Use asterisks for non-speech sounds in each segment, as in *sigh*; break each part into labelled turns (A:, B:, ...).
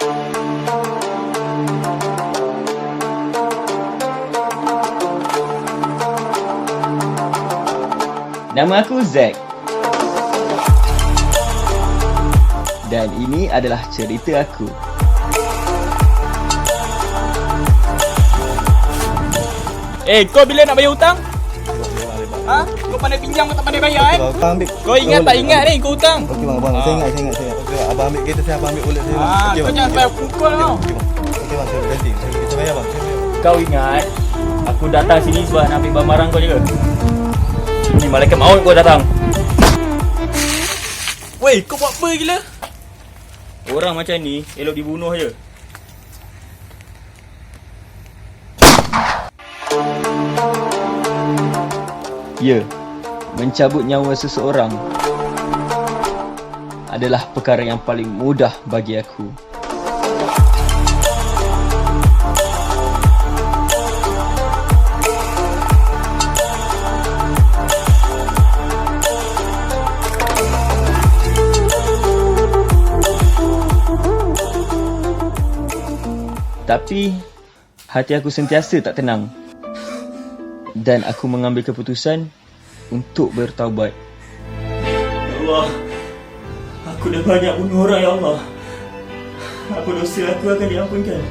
A: Nama aku Zack. Dan ini adalah cerita aku.
B: Eh, kau bila nak bayar hutang? Ha? Kau pandai pinjam kau tak pandai bayar eh? Kau ingat tak ingat ni kau hutang?
C: Okey bang, abang. Saya ingat, saya ingat, saya ingat. Abang ambil kereta saya, abang ambil wallet saya.
B: Ah,
C: Okey,
B: kau jangan bayar pukul kau.
C: Okey bang. Okey bang, saya. Saya saya bayar bang.
D: Kau ingat Aku datang sini sebab nak ambil barang kau je Ini malaikat maut kau datang
B: Weh, kau buat apa gila?
D: Orang macam ni Elok dibunuh je
A: Ya, mencabut nyawa seseorang adalah perkara yang paling mudah bagi aku. Tapi hati aku sentiasa tak tenang dan aku mengambil keputusan untuk bertaubat.
D: Ya Allah Aku dah banyak bunuh orang ya Allah Apa dosa aku akan diampunkan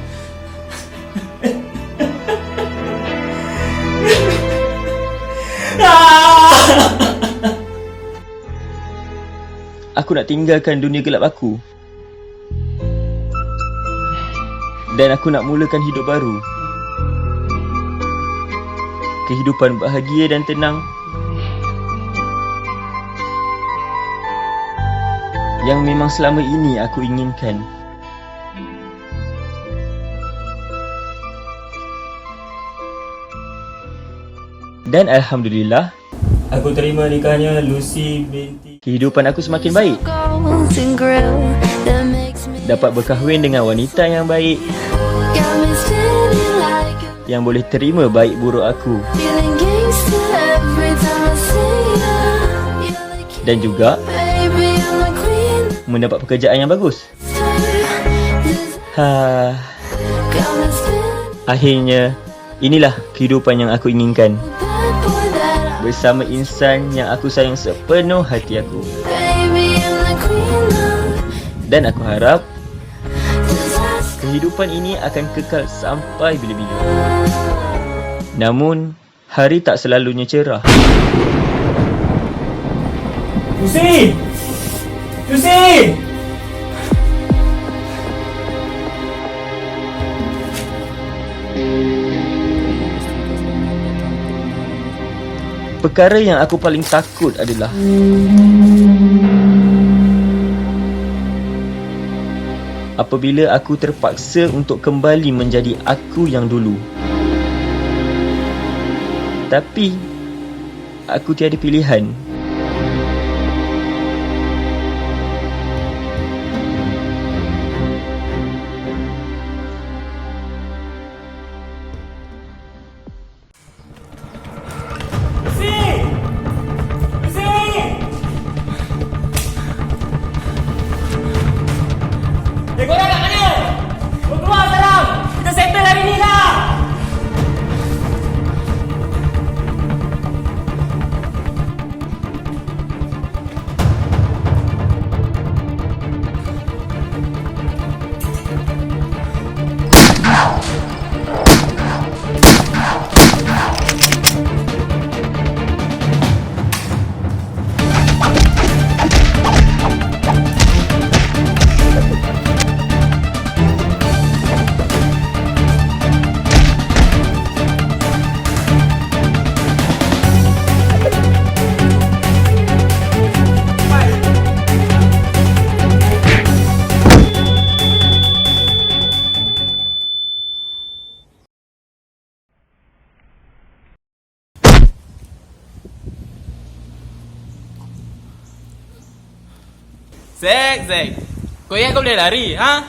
A: Aku nak tinggalkan dunia gelap aku. Dan aku nak mulakan hidup baru. Kehidupan bahagia dan tenang. Yang memang selama ini aku inginkan. Dan Alhamdulillah,
D: Aku terima nikahnya Lucy binti
A: kehidupan aku semakin baik. Dapat berkahwin dengan wanita yang baik yang boleh terima baik buruk aku
E: feeling gangster
A: mendapat pekerjaan yang bagus. Ha, akhirnya inilah kehidupan yang aku inginkan bersama insan yang aku sayang sepenuh hati aku. Dan aku harap kehidupan ini akan kekal sampai bila-bila. Namun, hari tak selalunya cerah.
D: Lucy!
A: Perkara yang aku paling takut adalah apabila aku terpaksa untuk kembali menjadi aku yang dulu. Tapi aku tiada pilihan.
B: Zek, Zek. Kau ingat kau boleh lari, ha?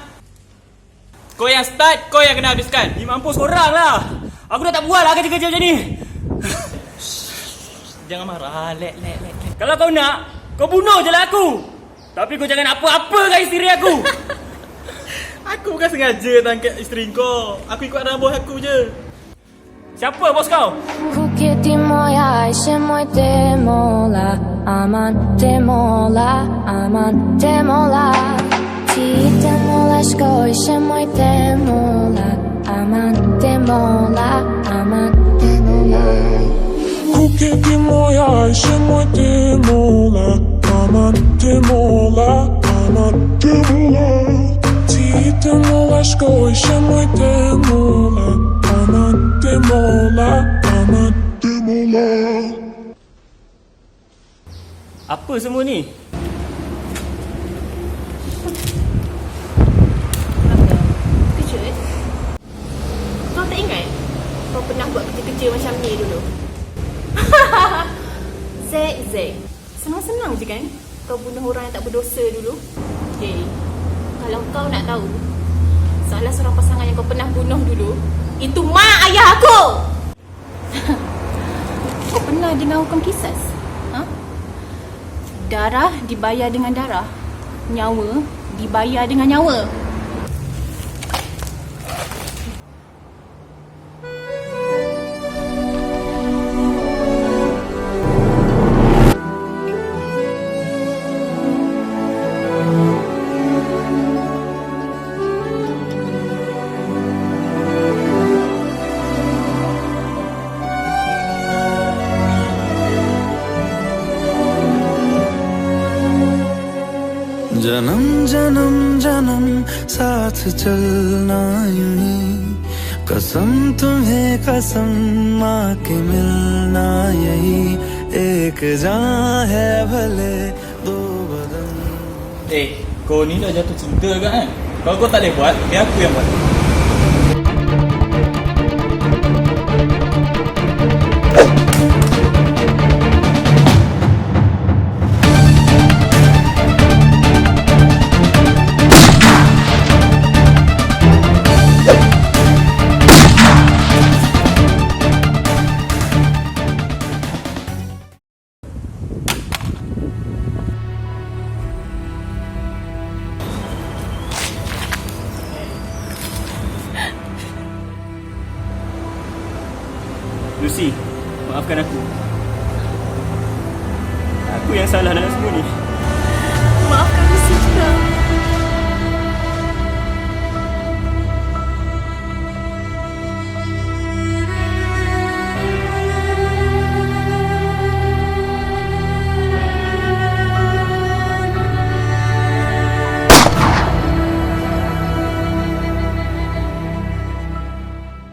B: Kau yang start, kau yang kena habiskan.
D: Ni mampus korang lah! Aku dah tak buat lah kerja-kerja macam ni! *laughs*
B: Jangan marah, lek, lek, lek. lek.
D: Kalau kau nak, kau bunuh je lah aku! Tapi kau jangan apa-apa dengan isteri aku! *laughs*
B: Aku bukan sengaja tangkap isteri kau. Aku ikut arahan bos aku je. Se Moscow?
E: Bukit di moya ishe moi temola Aman temola, aman temola Ti temola shko ishe moi temola Aman temola, aman
F: temola Bukit di moya moi temola Aman temola, aman temola Ti temola shko moi temola te mola Aman. Te mola Aman te mola
D: Apa semua ni?
G: Kejut Kau tak ingat Kau pernah buat kerja-kerja macam ni dulu? *laughs* Zack, Zack. Senang-senang je kan Kau bunuh orang yang tak berdosa dulu? Hey Kalau kau nak tahu Salah seorang pasangan yang kau pernah bunuh dulu Itu mak ayah aku *laughs* Kau pernah dengar hukum kisas? Ha? Darah dibayar dengan darah Nyawa dibayar dengan nyawa
H: जन्म साथ चलना यूं ही कसम तुम्हें कसम माँ के मिलना यही एक जान है भले दो बदन
B: Eh, kau ni dah jatuh cinta ke kan? Kalau kau tak boleh buat, biar aku yang buat.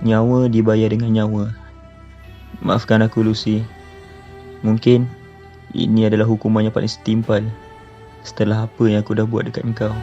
A: Nyawa dibayar dengan nyawa. Maafkan aku Lucy. Mungkin ini adalah hukuman yang paling setimpal setelah apa yang aku dah buat dekat kau.